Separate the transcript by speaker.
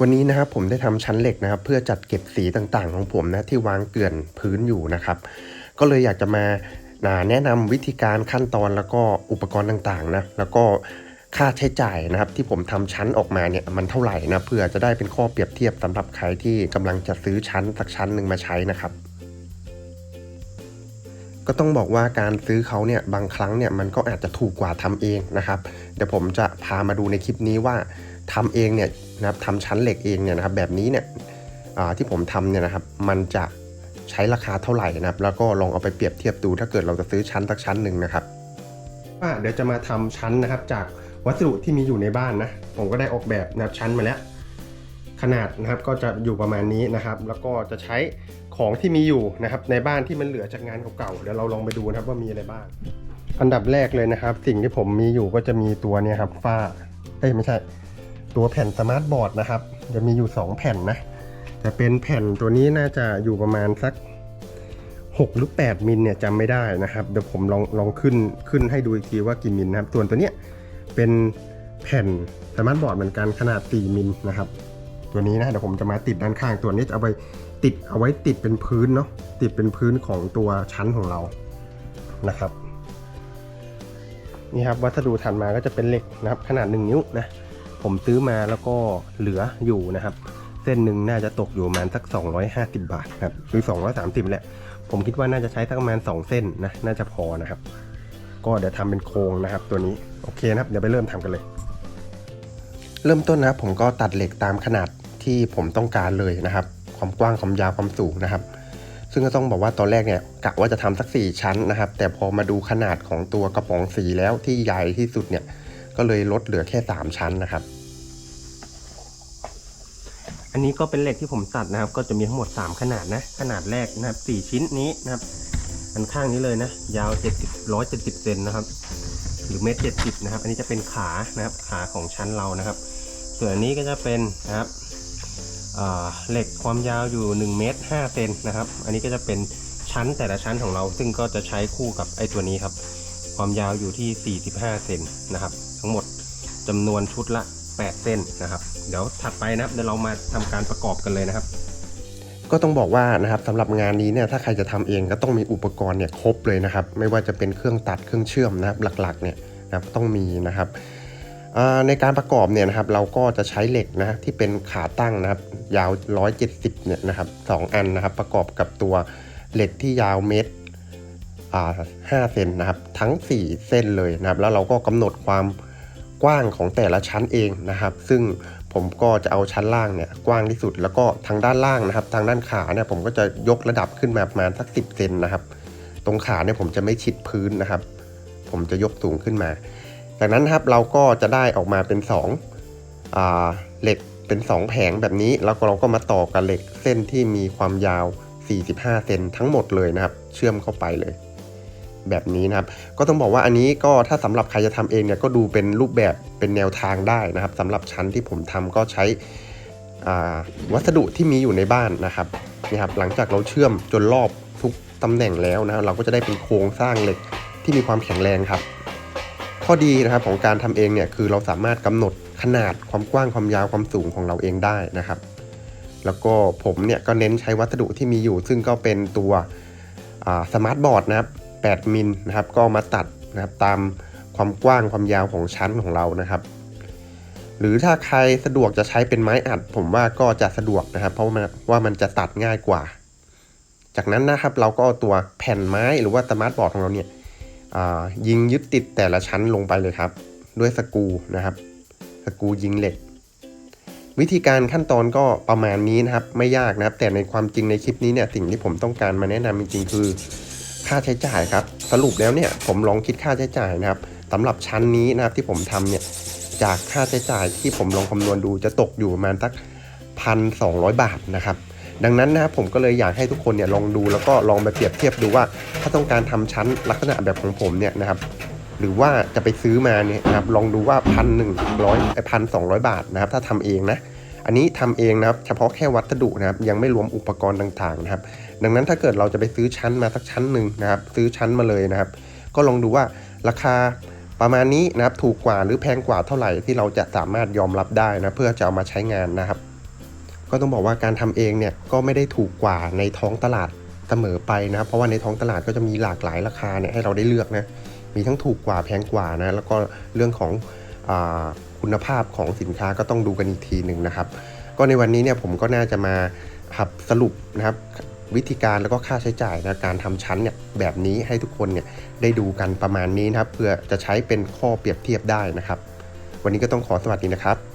Speaker 1: วันนี้นะครับผมได้ทำชั้นเหล็กนะครับ เพื่อจัดเก็บสีต่างๆ ของผมนะที่วางเกลื่อนพื้นอยู่นะครับ ก็เลยอยากจะมาอ่าแนะนำวิธีการขั้นตอนแล้วก็อุปกรณ์ต่างๆนะแล้วก็ค่าใช้จ่ายนะครับ ที่ผมทำชั้นออกมาเนี่ยมันเท่าไหร่นะเพื่อจะได้เป็นข้อเปรียบเทียบสำหรับใครที่กำลังจะซื้อชั้นสักชั้นหนึ่งมาใช้นะครับก็ต้องบอกว่าการซื้อเขาเนี่ยบางครั้งเนี่ยมันก็อาจจะถูกกว่าทำเองนะครับ เดี๋ยวผมจะพามาดูในคลิปนี้ว่า ทำเองเนี่ยนะครับทำชั้นเหล็กเองเนี่ยนะครับแบบนี้เนี่ยที่ผมทำเนี่ยนะครับมันจะใช้ราคาเท่าไหร่นะครับ แล้วก็ลองเอาไปเปรียบเทียบดูถ้าเกิดเราจะซื้อชั้นสักชั้นหนึ่งนะครับว่าเดี๋ยวจะมาทำชั้นนะครับจากวัสดุที่มีอยู่ในบ้านนะผมก็ได้ออกแบบนะครับชั้นมาแล้ว ขนาดนะครับก็จะอยู่ประมาณนี้นะครับ แล้วก็จะใช้ของที่มีอยู่นะครับ ในบ้านที่มันเหลือจากงานเก่าๆเดี๋ยวเราลองไปดูนะครับว่ามีอะไรบ้าง อันดับแรกเลยนะครับ สิ่งที่ผมมีอยู่ก็จะมีตัวนี่ยครับฝ้าเอ้ยไม่ใช่ ตัวแผ่นสมาร์ทบอร์ดนะครับ จะมีอยู่ 2 แผ่นนะแต่เป็นแผ่นตัวนี้น่าจะอยู่ประมาณสัก 6 หรือ 8 มิลเนี่ยจำไม่ได้นะครับ เดี๋ยวผมลองลองขึ้นขึ้นให้ดูอีกทีว่ากี่มิลนะครับส่วนตัวเนี้ยเป็นแผ่นสมาร์ทบอร์ดเหมือนกันขนาด 4 มิลนะครับ ตัวนี้นะเดี๋ยวผมจะมาติดด้านข้างตัวนี้จะเอาไปติดเอาไว้ติดเป็นพื้นเนาะติดเป็นพื้นของตัวชั้นของเรานะครับนี่ครับวัสดุถัดมาก็จะเป็นเหล็กนะครับขนาด 1 นิ้วนะ ผมซื้อมาแล้วก็เหลืออยู่นะครับ เส้นหนึ่งน่าจะตกอยู่ประมาณสัก 250 บาทครับหรือ 230 แหละ ผมคิดว่าน่าจะใช้สักประมาณ 2 เส้นนะน่าจะพอนะครับ ก็เดี๋ยวทำเป็นโครงนะครับตัวนี้โอเคนะครับเดี๋ยวไปเริ่มทำกันเลย เริ่มต้นนะครับ ผมก็ตัดเหล็กตามขนาดที่ผมต้องการเลยนะครับ ความกว้างความยาวความสูงนะครับ ซึ่งก็ต้องบอกว่าตอนแรกเนี่ยกะว่าจะทำสัก 4 ชั้นนะครับ แต่พอมาดูขนาดของตัวกระป๋องสีแล้วที่ใหญ่ที่สุดเนี่ย ก็เลยลดเหลือแค่ 3 ชั้นนะครับ อันนี้ก็เป็นเหล็กที่ผมตัดนะครับ ก็จะมีทั้งหมด 3 ขนาดนะ ขนาดแรกนะครับ 4 ชิ้นนี้นะครับ อันข้างนี้เลยนะ ยาว 70 170เซนนะครับ หรือเมตรเจ็ดสิบนะครับ อันนี้จะเป็นขานะครับ ขาของชั้นเรานะครับ ส่วนอันนี้ก็จะเป็นนะครับเหล็กความยาวอยู่ 1 เมตร5เซนนะครับ อันนี้ก็จะเป็นชั้นแต่ละชั้นของเรา ซึ่งก็จะใช้คู่กับไอ้ตัวนี้ครับ ความยาวอยู่ที่ 45 เซนนะครับ ทั้งหมดจำนวนชุดละ 8 เส้นนะครับ เดี๋ยวถัดไปนะครับเดี๋ยวเรามาทำการประกอบกันเลยนะครับก็ต้องบอกว่านะครับสำหรับงานนี้เนี่ยถ้าใครจะทำเองก็ต้องมีอุปกรณ์เนี่ยครบเลยนะครับ ไม่ว่าจะเป็นเครื่องตัดเครื่องเชื่อมนะครับหลักๆเนี่ยนะครับต้องมีนะครับในการประกอบเนี่ยนะครับเราก็จะใช้เหล็กนะที่เป็นขาตั้งนะครับยาว 170เนี่ยนะครับสองอันนะครับประกอบกับตัวเหล็กที่ยาวเมตรอ่าห้าเซนนะครับทั้ง 4 เส้นเลยนะครับแล้วเราก็กำหนดความ กว้างของแต่ละชั้นเองนะครับ ซึ่งผมก็จะเอาชั้นล่างเนี่ยกว้างที่สุด แล้วก็ทางด้านล่างนะครับ ทางด้านขาเนี่ยผมก็จะยกระดับขึ้นมาประมาณสัก10เซนนะครับ ตรงขาเนี่ยผมจะไม่ชิดพื้นนะครับ ผมจะยกสูงขึ้นมา จากนั้นครับเราก็จะได้ออกมาเป็น2อเหล็กเป็น 2 แผงแบบนี้แล้วเราก็มาต่อกับเหล็กเส้นที่มีความยาว 45 เซนทั้งหมดเลยนะครับ เชื่อมเข้าไปเลย แบบนี้นะครับ ก็ต้องบอกว่าอันนี้ก็ถ้าสำหรับใครจะทำเองเนี่ยก็ดูเป็นรูปแบบเป็นแนวทางได้นะครับสำหรับชั้นที่ผมทำก็ใช้วัสดุที่มีอยู่ในบ้านนะครับนี่ครับหลังจากเราเชื่อมจนรอบทุกตำแหน่งแล้วนะรเราก็จะได้เป็นโครงสร้างเหล็กที่มีความแข็งแรงครับ ข้อดีนะครับของการทำเองเนี่ยคือเราสามารถกำหนดขนาดความกว้างความยาวความสูงของเราเองได้นะครับ แล้วก็ผมเนี่ยก็เน้นใช้วัสดุที่มีอยู่ ซึ่งก็เป็นตัวสมาร์ทบอร์ดนะครับ 8 มิลนะครับ ก็มาตัดนะครับตามความกว้างความยาวของชั้นของเรานะครับ หรือถ้าใครสะดวกจะใช้เป็นไม้อัด ผมว่าก็จะสะดวกนะครับ เพราะว่ามันจะตัดง่ายกว่า จากนั้นนะครับเราก็เอาตัวแผ่นไม้หรือว่าสมาร์ทบอร์ดของเราเนี่ยยิงยึดติดแต่ละชั้นลงไปเลยครับ ด้วยสกูนะครับ สกูยิงเหล็ก วิธีการขั้นตอนก็ประมาณนี้นะครับ ไม่ยากนะครับ แต่ในความจริงในคลิปนี้เนี่ยสิ่งที่ผมต้องการมาแนะนำจริงๆคือ ค่าใช้จ่ายครับสรุปแล้วเนี่ยผมลองคิดค่าใช้จ่ายนะครับสำหรับชั้นนี้นะครับที่ผมทำเนี่ยจากค่าใช้จ่ายที่ผมลองคำนวณดูจะตกอยู่ประมาณสักพันสองบาทนะครับดังนั้นนะครับผมก็เลยอยากให้ทุกคนเนี่ยลองดูแล้วก็ลองไปเปรียบเทียบดูว่าถ้าต้องการทำชั้นลักษณะแบบของผมเนี่ยนะครับหรือว่าจะไปซื้อมาเนี่ยนะครับลองดูว่าพันหนึ่งร้อยพันสองร้อยบาทนะครับถ้าทำเองนะ อันนี้ทำเองนะครับ เฉพาะแค่วัสดุนะครับ ยังไม่รวมอุปกรณ์ต่างๆนะครับ ดังนั้นถ้าเกิดเราจะไปซื้อชั้นมาสักชั้นหนึ่งนะครับ ซื้อชั้นมาเลยนะครับ ก็ลองดูว่าราคาประมาณนี้นะครับ ถูกกว่าหรือแพงกว่าเท่าไหร่ที่เราจะสามารถยอมรับได้นะ เพื่อจะเอามาใช้งานนะครับ
Speaker 2: ก็ต้องบอกว่าการทำเองเนี่ยก็ไม่ได้ถูกกว่าในท้องตลาดเสมอไปนะครับ เพราะว่าในท้องตลาดก็จะมีหลากหลายราคาเนี่ยให้เราได้เลือกนะ มีทั้งถูกกว่าแพงกว่านะ แล้วก็เรื่องของอา คุณภาพของสินค้าก็ต้องดูกันอีกทีหนึ่งนะครับ ก็ในวันนี้เนี่ยผมก็น่าจะมาหับสรุปนะครับวิธีการแล้วก็ค่าใช้จ่ายในการทำชั้นเนี่ยแบบนี้ให้ทุกคนเนี่ยได้ดูกันประมาณนี้นะครับเพื่อจะใช้เป็นข้อเปรียบเทียบได้นะครับ วันนี้ก็ต้องขอสวัสดีนะครับ